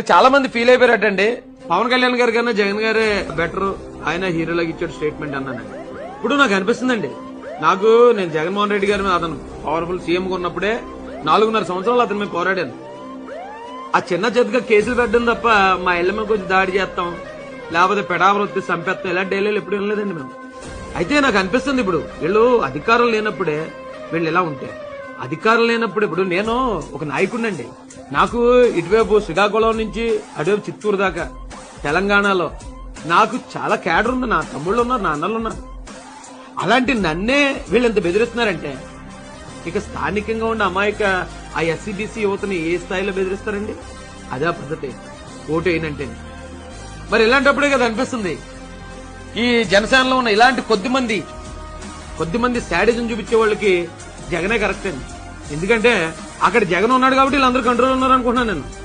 చాలా మంది ఫీల్ అయిపోయారటండి. పవన్ కళ్యాణ్ గారి కన్నా జగన్ గారే బెటర్ ఆయన హీరోలకు ఇచ్చాడు స్టేట్మెంట్ అన్నానండి ఇప్పుడు నాకు అనిపిస్తుందండి. నాకు నేను జగన్మోహన్ రెడ్డి గారి మీద అతను పవర్ఫుల్ సీఎం ఉన్నప్పుడే నాలుగున్నర సంవత్సరాలు అతని మీద పోరాడాను. ఆ చిన్న చేతిగా కేసులు పెట్టడం తప్ప మా ఇళ్ళ మీద కొంచెం దాడి చేస్తాం. లేకపోతే పెడావరం వచ్చి చంపేస్తాం. ఇలాంటి డైలీలు ఎప్పుడు వెళ్ళలేదండి మేము. అయితే నాకు అనిపిస్తుంది ఇప్పుడు వీళ్ళు అధికారం లేనప్పుడే వీళ్ళు ఇలా ఉంటే. అధికారం లేనప్పుడు ఇప్పుడు నేను ఒక నాయకుడినండి. నాకు ఇటువైపు శ్రీకాకుళం నుంచి అటువైపు చిత్తూరు దాకా తెలంగాణలో. నాకు చాలా కేడర్ ఉంది నా తమ్ముళ్ళు ఉన్నారు నా అన్నలు ఉన్నారు. అలాంటి నన్నే వీళ్ళు ఎంత బెదిరిస్తున్నారంటే ఇక స్థానికంగా ఉన్న అమాయక ఆ ఎస్సీబీసీ యువతని ఏ స్థాయిలో బెదిరిస్తారండి? అదే పద్ధతి. ఓటు అయినంటే మరి ఇలాంటప్పుడే కదా అనిపిస్తుంది. ఈ జనసేనలో ఉన్న ఇలాంటి కొద్ది మంది కొద్ది మంది శాడిజం చూపించే వాళ్ళకి జగనే కరెక్ట్ అండి. ఎందుకంటే అక్కడ జగన్ ఉన్నాడు కాబట్టి వీళ్ళందరూ కంట్రోల్ ఉన్నారు అనుకుంటున్నాను నేను.